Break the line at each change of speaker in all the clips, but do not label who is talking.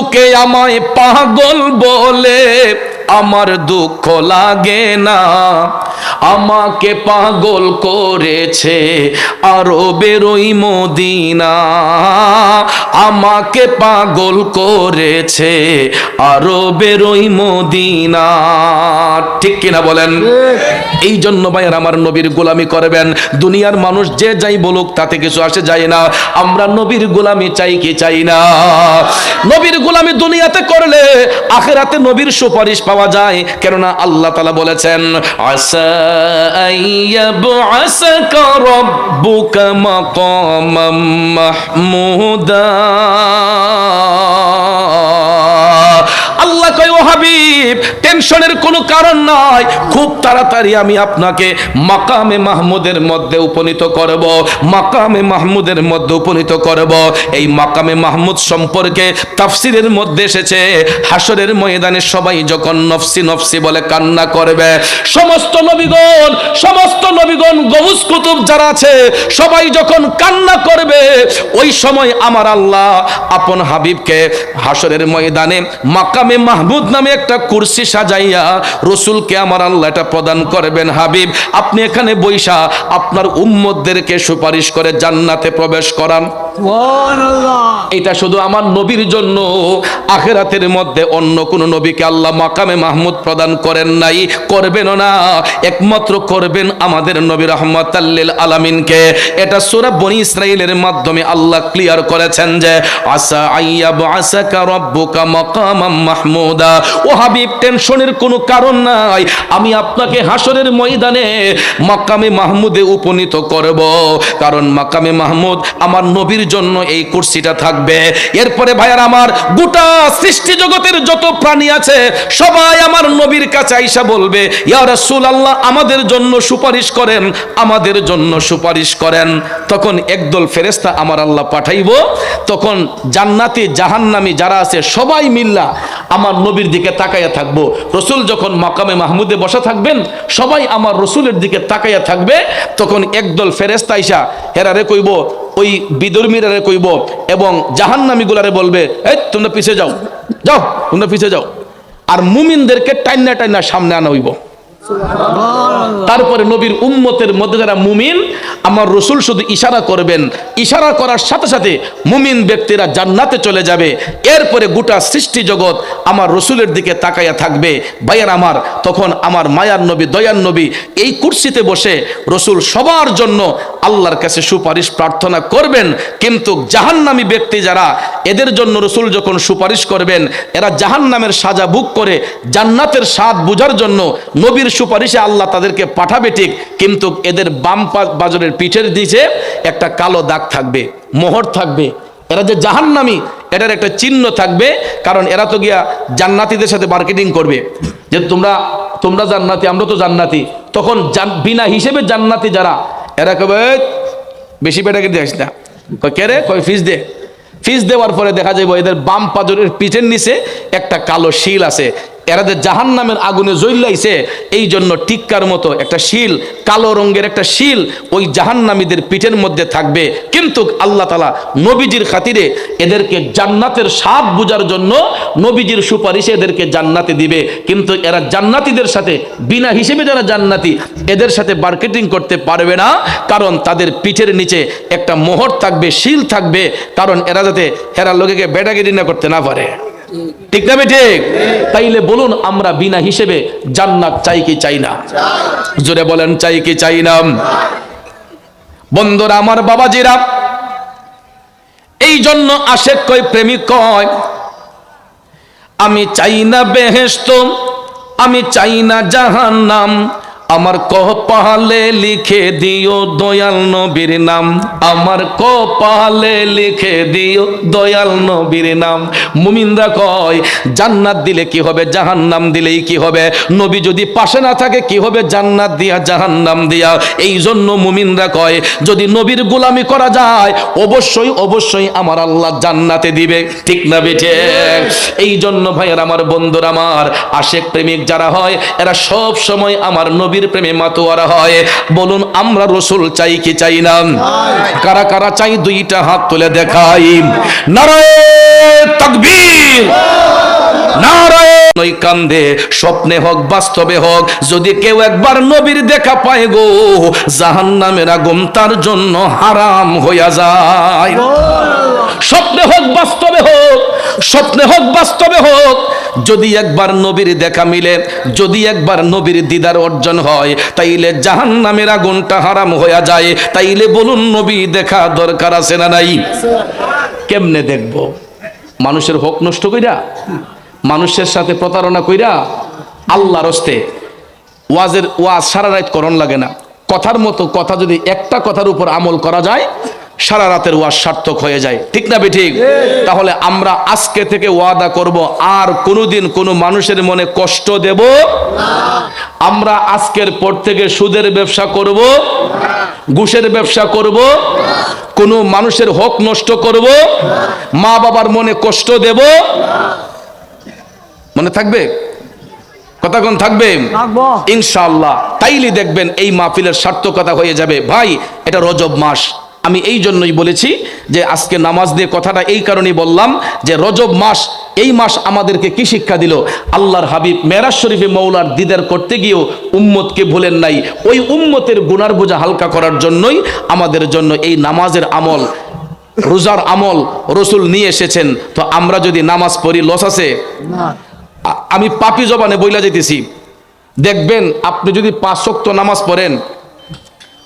লোকে আমায় পাগল বলে আমার দুঃখ লাগে না। আমাকে পাগল করেছে আরও বেরোই মদিনা। আমাকে পাগল করেছে আরও বেরোই মদিনা। ঠিক কিনা বলেন? এই জন্য ভাইয়ের আমার নবীর গোলামি করবেন। দুনিয়ার মানুষ যে যাই বলুক তাতে কিছু আসে যায় না। আমরা নবীর গোলামি চাই কি চাই না? নবীর গোলামি দুনিয়াতে করলে আখেরাতে নবীর সুপারিশ পাওয়া যায়। কেননা আল্লাহ তালা বলেছেন রাব্বুকা মাকামাম হাবিব টেনশনের কোনো কারণ নাই। খুব তাড়াতাড়ি আমি আপনাকে মাকামে মাহমুদের মধ্যে উপনীত করব, মাকামে মাহমুদের মধ্যে উপনীত করব। এই মাকামে মাহমুদ সম্পর্কে তাফসিরের মধ্যে এসেছে হাসরের ময়দানে সবাই যখন নফসি নফসি বলে কান্না করবে, সমস্ত নবীগণ সমস্ত নবীগণ গহুস কুতুব যারা আছে, সবাই যখন কান্না করবে, ওই সময় আমার আল্লাহ আপন হাবিবকে হাসরের ময়দানে মাকামে মাহমুদ নামে একটা কুরসি সাজাইয়া রসুলকে আমার আল্লাহ এটা প্রদান করবেন, হাবিব। আপনি এখানে বৈশা আপনার উম্মদদেরকে সুপারিশ করে জান্নাতে প্রবেশ করান। এটা শুধু আমার নবীর জন্য। আখেরাতের মধ্যে অন্য কোন নবীকে আল্লাহ মাকামে মাহমুদ প্রদান করেন নাই করবেন না। একমাত্র করবেন আমাদের নবী রহমত আলামিনকে। এটা সুরা বনি ইসরাইলের মাধ্যমে আল্লাহ ক্লিয়ার করেছেন যে, আসা আইয়াব আসাকা রব্বুকা মাকামাম মাহমুদা। ও হাবিব, টেনশনের কোনো কারণ নাই। আমি আপনাকে হাসরের ময়দানে মাকামে মাহমুদে উপনীত করব। কারণ মাকামে মাহমুদ আমার নবীর জন্য এই কুর্সিটা থাকবে। এরপরে ভাইয়ার আমার গোটা সৃষ্টি জগতের যত প্রাণী আছে, সবাই আমার নবীর কাছে আইসা বলবে, ইয়া রাসূল আল্লাহ আমাদের জন্য সুপারিশ করেন, আমাদের জন্য সুপারিশ করেন। তখন একদল ফেরেস্তা আমার আল্লাহ পাঠাইব। তখন জান্নাতি, জাহান্নামী যারা আছে, সবাই মিল্লা আমার নবীর দিকে তাকাইয়া থাকব। রসুল যখন মাকামে মাহমুদে বসা থাকবেন, সবাই আমার রসুলের দিকে তাকাইয়া থাকবে। তখন একদল ফেরেস্তা আইসা, হেরারে কইব ওই বিদর্মীরারে কইব এবং জাহান্নামীগুলারে বলবে, এই, তোমরা পিছিয়ে যাও। যাও, তোমরা পিছিয়ে যাও। আর মুমিনদেরকে টাইনা টাইনা সামনে আনা হইব। তারপরে নবীর উম্মতের মধ্যে যারা মুমিন, আমার রসুল শুধু ইশারা করবেন। ইশারা করার সাথে সাথে মুমিন ব্যক্তিরা জান্নাতে চলে যাবে। এরপরে গোটা সৃষ্টি জগৎ আমার রসুলের দিকে তাকাইয়া থাকবে। ভাইয়ার আমার, তখন আমার মায়ার নবী, দয়ার নবী এই কুর্সিতে বসে রসুল সবার জন্য আল্লাহর কাছে সুপারিশ প্রার্থনা করবেন। কিন্তু জাহান্নামী ব্যক্তি যারা, এদের জন্য রসুল যখন সুপারিশ করবেন, এরা জাহান্নামের সাজা বুক করে জান্নাতের স্বাদ বুঝার জন্য নবীর সুপারিশে আল্লাহ তাদেরকে পাঠাবে ঠিক কিন্তু এদের বাম বাজরের পিঠের দিকে একটা কালো দাগ থাকবে মোহর থাকবে। এরা যে জাহান্নামী এটার একটা চিহ্ন থাকবে কারণ এরা তো গিয়া জান্নাতীদের সাথে মার্কেটিং করবে। যে তোমরা তোমরা জান্নাতি আমরা তো জান্নাতি। তখন বিনা হিসেবে জান্নাতি যারা এরা কবে "এই, বেশি পেটাকে দিস না। কে রে? কয় ফিস দে। ফিস দেওয়ার পরে দেখা যাবে এদের বাম পাজরের পিঠের নিচে একটা কালো শিল আছে। এরা যে জাহান নামের আগুনে জ্বললাইছে এই জন্য টিক্কার মতো একটা শিল, কালো রঙের একটা শিল ওই জাহান্নামীদের পিঠের মধ্যে থাকবে। কিন্তু আল্লাহ তালা নবীজির খাতিরে এদেরকে জান্নাতের স্বাদ বুঝার জন্য নবীজির সুপারিশে এদেরকে জান্নাতে দিবে। কিন্তু এরা জান্নাতীদের সাথে, বিনা হিসেবে যারা জান্নাতি, এদের সাথে মার্কেটিং করতে পারবে না। কারণ তাদের পিঠের নিচে একটা মোহর থাকবে, শিল থাকবে। কারণ এরা যাতে এরা লোকেকে বেটাগিরি না করতে না পারে। ঠিক না ঠিক তাইলে বলুন, আমরা বিনা হিসেবে জান্নাত চাই কি চাই না? জোরে বলেন, চাই কি চাই না? বন্ধুরা, আমার বাবাজিরা এই জন্য আশেক কয় প্রেমিক কয়, আমি চাই না বেহেস্ত আমি চাই না জাহান্নাম আমার কপালে লিখে দিও দয়াল নবীর নাম। আমার কপালে লিখে দিও দয়াল নবীর নাম। মুমিনরা কয়, জান্নাত দিলে কি হবে, জাহান্নাম দিলেই কি হবে? নবী যদি পাশে না থাকে, কি হবে? জান্নাত দিয়া, জাহান্নাম দিয়া। এই জন্য মুমিনরা কয়, যদি নবীর গোলামি করা যায়, অবশ্যই অবশ্যই আমার আল্লাহ জান্নাতে দিবে। ঠিক না বেঠে? এই জন্য ভাইয়ের আমার, বন্ধুরা আমার, আশেক প্রেমিক যারা হয়, এরা সব সময় আমার নবীর নবীর প্রেমে মাতোয়ারা হয়। বলুন, আমরা রসুল চাই কি চাই না? কারা কারা চাই দুইটা হাত তুলে দেখাই। নারায় তকবীর। কান্দে, স্বপ্নে হোক, বাস্তবে হোক, যদি কেউ একবার নবীর দেখা পায় গো, জাহান্নামের আগুন তার জন্য হারাম হইয়া যায়। স্বপ্নে হোক, বাস্তবে হোক, স্বপ্নে হোক, বাস্তবে হোক যদি একবার নবীর দেখা মিলে, যদি একবার নবীর দিদার অর্জন হয়, তাইলে জাহান্নামের আগুনটা হারাম হইয়া যায়। তাইলে বলুন, নবী দেখা দরকার আছে না নাই? কেমনে দেখব? মানুষের হক নষ্ট কইরা? মানুষের সাথে প্রতারণা কইরা? আল্লাহর হস্তে ওয়াজের ওয়াজ সারা রাত করণ লাগে না। কথার মতো কথা যদি একটা কথার উপর আমল করা যায় সারা রাতের ওয়াজ সার্থক হয়ে যায়। ঠিক না ঠিক। তাহলে আমরা আজকে থেকে ওয়াদা করব আর কোনোদিন কোনো মানুষের মনে কষ্ট দেব আমরা আজকের পর থেকে সুদের ব্যবসা করব ঘুষের ব্যবসা করব কোনো মানুষের হক নষ্ট করব মা বাবার মনে কষ্ট দেব। মনে থাকবে? কতক্ষণ থাকবে?
রাখব
ইনশাআল্লাহ। তাইলে দেখবেন এই মাহফিলের সার্থকতা হয়ে যাবে। ভাই এটা রজব মাস। আমি এই জন্যই বলেছি যে আজকে নামাজ দিয়ে কথাটা এই কারণেই বললাম যে রজব মাস এই মাস আমাদেরকে কি শিক্ষা দিল? আল্লাহর হাবিব মেরাজ শরীফে মৌলার দিদার করতে গিয়েও উম্মতকে ভুলেন নাই। ওই উম্মতের গুনার বোঝা হালকা করার জন্যই আমাদের জন্য এই নামাজের আমল রোজার আমল রসুল নিয়ে এসেছেন। তো আমরা যদি নামাজ পড়ি লস আছে? আমি পাপি জবানে বইলা যেতেছি দেখবেন আপনি যদি পাঁচ শক্ত নামাজ পড়েন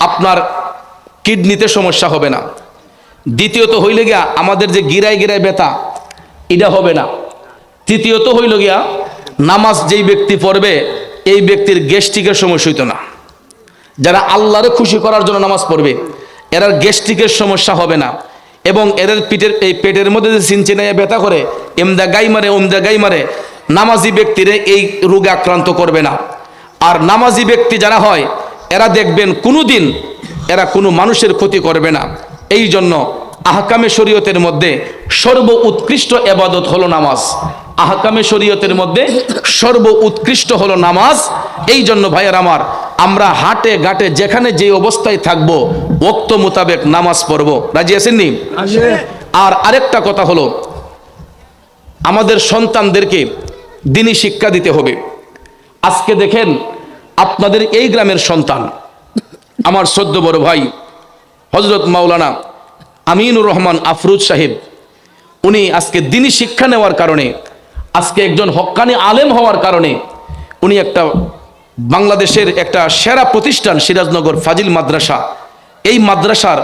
আপনার কিডনিতে সমস্যা হবে না। দ্বিতীয়ত হইলে গিয়া আমাদের যে গিরায় গিরায় ব্যথা, এটা হবে না। তৃতীয়ত হইল গিয়া নামাজ যেই ব্যক্তি পড়বে, এই ব্যক্তির গ্যাস্ট্রিকের সমস্যা হইতো না। যারা আল্লাহরে খুশি করার জন্য নামাজ পড়বে এরা গ্যাস্ট্রিকের সমস্যা হবে না। এবং এদের পিঠের, এই পেটের মধ্যে যে সিনচিনাইয়া ব্যথা করে, এমদা গাই মারে, ওমদা গাই মারে, নামাজি ব্যক্তিরে এই রোগে আক্রান্ত করবে না। আর নামাজি ব্যক্তি যারা হয়, এরা দেখবেন কোনো দিন এরা কোনো মানুষের ক্ষতি করবে না। এই জন্য আহকামে শরীয়তের মধ্যে সর্ব উৎকৃষ্ট এবাদত হলো নামাজ। আহকামে শরীয়তের মধ্যে সর্ব উৎকৃষ্ট হলো নামাজ। এই জন্য ভাইয়ের আমার আমরা হাটে ঘাটে যেখানে যে অবস্থায় থাকব ওক্ত মোতাবেক নামাজ পড়ব। রাজি আছেননি? আর আরেকটা কথা হলো আমাদের সন্তানদেরকে দিনই শিক্ষা দিতে হবে। আজকে দেখেন আপনাদের এই গ্রামের সন্তান আমার সদ্য বড় ভাই হজরত মাওলানা আমিনুর রহমান আফরুজ সাহেব, উনি আজকে দিনই শিক্ষা নেওয়ার কারণে, আজকে একজন হক্কানি আলেম হওয়ার কারণে, উনি একটা বাংলাদেশের একটা সেরা প্রতিষ্ঠান, সিরাজনগর ফাজিল মাদ্রাসা, এই মাদ্রাসার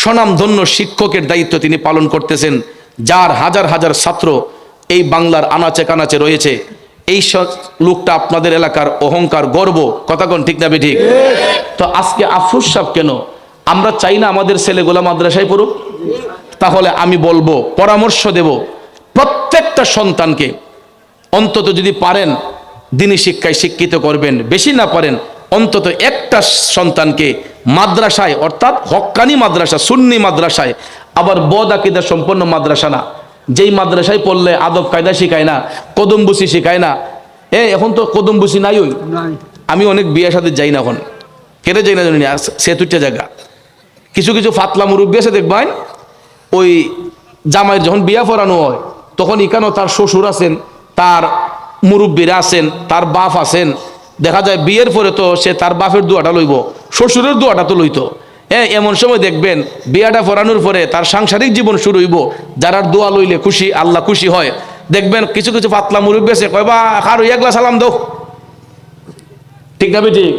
স্বনামধন্য শিক্ষকের দায়িত্ব তিনি পালন করতেছেন, যার হাজার হাজার ছাত্র এই বাংলার আনাচে কানাচে রয়েছে। এই লোকটা আপনাদের এলাকার অহংকার গর্ব কথাগণ ঠিক না ঠিক। তো আজকে আফরুজ সাহেব কেন? আমরা চাই না আমাদের ছেলেগুলা মাদ্রাসায় পড়ুক। তাহলে আমি বলব পরামর্শ দেব প্রত্যেকটা সন্তানকে। অন্তত যদি পারেন দিনী শিক্ষায় শিক্ষিত করবেন। বেশি না পারেন অন্তত একটা সন্তানকে মাদ্রাসায় অর্থাৎ হক্কানি মাদ্রাসা সুন্নি মাদ্রাসায় আবার বদ আকিদা সম্পন্ন মাদ্রাসা না। যেই মাদ্রাসায় পড়লে আদব কায়দা শিখায় না কদমবুসি শিখায় না এ এখন তো কদমবুসি নাই ওই। আমি অনেক বিয়ের সাথে যাই না এখন। কেটে যাই না জানি না সেতুরটা জায়গা। কিছু কিছু ফাতলা মুরব্বী আছে দেখবেন ওই জামাইয়ের যখন বিয়া পড়ানো হয় তখন এখানেও তার শ্বশুর আছেন তার মুরব্বীরা আছেন তার বাপ আছেন। দেখা যায় বিয়ের পরে তো সে তার বাপের দুয়াটা লইব শ্বশুরের দুয়াটা তো লইতো। হ্যাঁ এমন সময় দেখবেন বিয়াটা পড়ানোর পরে তার সাংসারিক জীবন শুরু হইব। যারা দোয়া লইলে খুশি, আল্লাহ খুশি হয়। দেখবেন কিছু কিছু পাতলা মুরুব কয়, বা কারও একলা সালাম দাও। ঠিক না ঠিক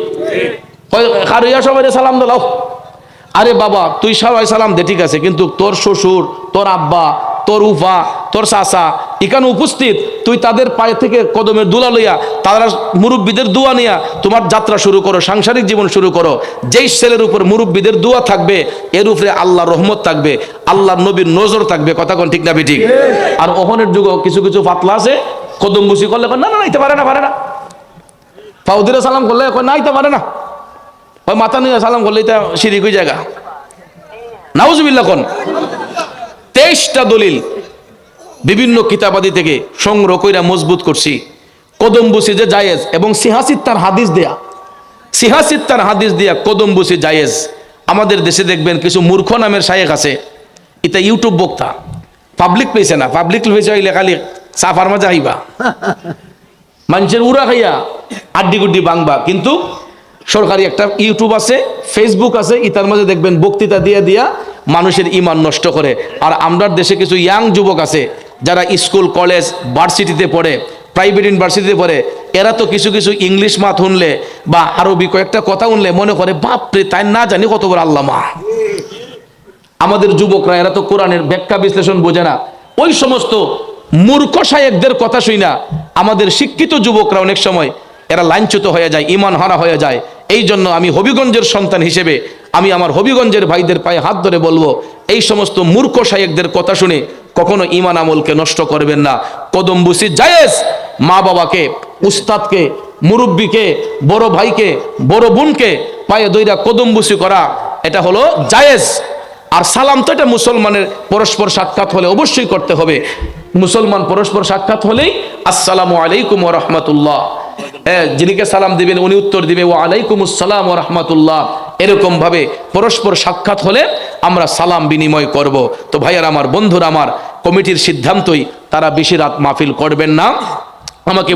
কারও ইয়া সবাই সালাম দাও। আরে বাবা, তুই সবাই সালাম দে, ঠিক আছে। কিন্তু তোর শ্বশুর, তোর আব্বা তোর উফা তোর চাচা এখানে উপস্থিত তুই তাদের পায়ে থেকে কদমের দুলা লইয়া তারা মুরব্বীদের দোয়া নিয়া তোমার যাত্রা শুরু করো সাংসারিক জীবন শুরু করো। যেই ছেলের উপর মুরব্বীদের দোয়া থাকবে এর উপরে আল্লাহর রহমত থাকবে আল্লাহর নবীর নজর থাকবে কথা কোন ঠিক না ঠিক। আর ওহনের যুগ কিছু কিছু পাতলা আছে কদম বুসি করলে না না নাইতে পারে না পারে না। ফাউদিরে সালাম করলে নাইতে পারে না। ওই মাথা নিয়ে সালাম করলে এটা সিরিক ওই জায়গা? নাউজুবিল্লাহ কোন। তেইশটা দলিল বিভিন্ন কিতাবাদি থেকে সংগ্রহ কইরা মজবুত করছি। কদম বুসি যে জায়েজ এবং সিহাসিদ তার হাদিস দেয়া। সিহাসিত্তার হাদিস দিয়া কদম বুসি জায়েজ। আমাদের দেশে দেখবেন কিছু মূর্খ নামের শায়েক আছে। এটা ইউটিউব বক্তা। পাবলিক পেয়েছে না পাবলিক পেয়েছে হইলে খালি সাফার মাঝে আইবা। মানুষের উড়া খাইয়া আড্ডি গুড্ডি বাংবা। কিন্তু সরকারি একটা ইউটিউব আছে ফেসবুক আছে, ইতার মাঝে দেখবেন বক্তৃতা দিয়া দিয়া মানুষের ইমান নষ্ট করে। আর আমরার দেশে কিছু ইয়াং যুবক আছে, যারা স্কুল, কলেজ, ভার্সিটিতে পড়ে প্রাইভেট ইউনিভার্সিটিতে পড়ে, এরা তো কিছু কিছু ইংলিশ মাত শুনলে বা আরবি কয়েকটা কথা শুনলে মনে করে, বাপরে, তাই না জানি কত বড় আল্লামা আমাদের যুবকরা, এরা তো কোরআনের ব্যাখ্যা বিশ্লেষণ বোঝে না। ওই সমস্ত মূর্খ সাহেবদের কথা শুই না। আমাদের শিক্ষিত যুবকরা অনেক সময় এরা লাঞ্ছিত হয়ে যায় ইমান হারা হয়ে যায়। এই জন্য আমি হবিগঞ্জের সন্তান হিসেবে আমি আমার হবিগঞ্জের ভাইদের পায়ে হাত ধরে বলব, এই সমস্ত মূর্খ সাহেবদের কথা শুনে কখনো ইমান আমলকে নষ্ট করবেন না। কদম বুসি জায়েজ, মা বাবাকে, উস্তাদকে, মুরব্বীকে, বড় ভাইকে, বড় বোনকে পায়ে দইরা কদম বুসি করা, এটা হলো জায়েজ। আর সালাম তো এটা মুসলমানের পরস্পর সাক্ষাৎ হলে অবশ্যই করতে হবে। মুসলমান পরস্পর সাক্ষাৎ হলেই আসসালামু আলাইকুম রহমতুল্লাহ। যিনিকে সালাম দিবেন, উনি উত্তর দিবে ও আলাইকুম আসসালাম ও রহমতুল্লাহ। এরকম ভাবে পরস্পর সাক্ষাৎ হলে আমরা সালাম বিনিময় করব। তো ভাইয়ার আমার, বন্ধুরা আমার, কমিটির সিদ্ধান্তই, তারা বেশি রাত মাহফিল করবেন না। আমাকে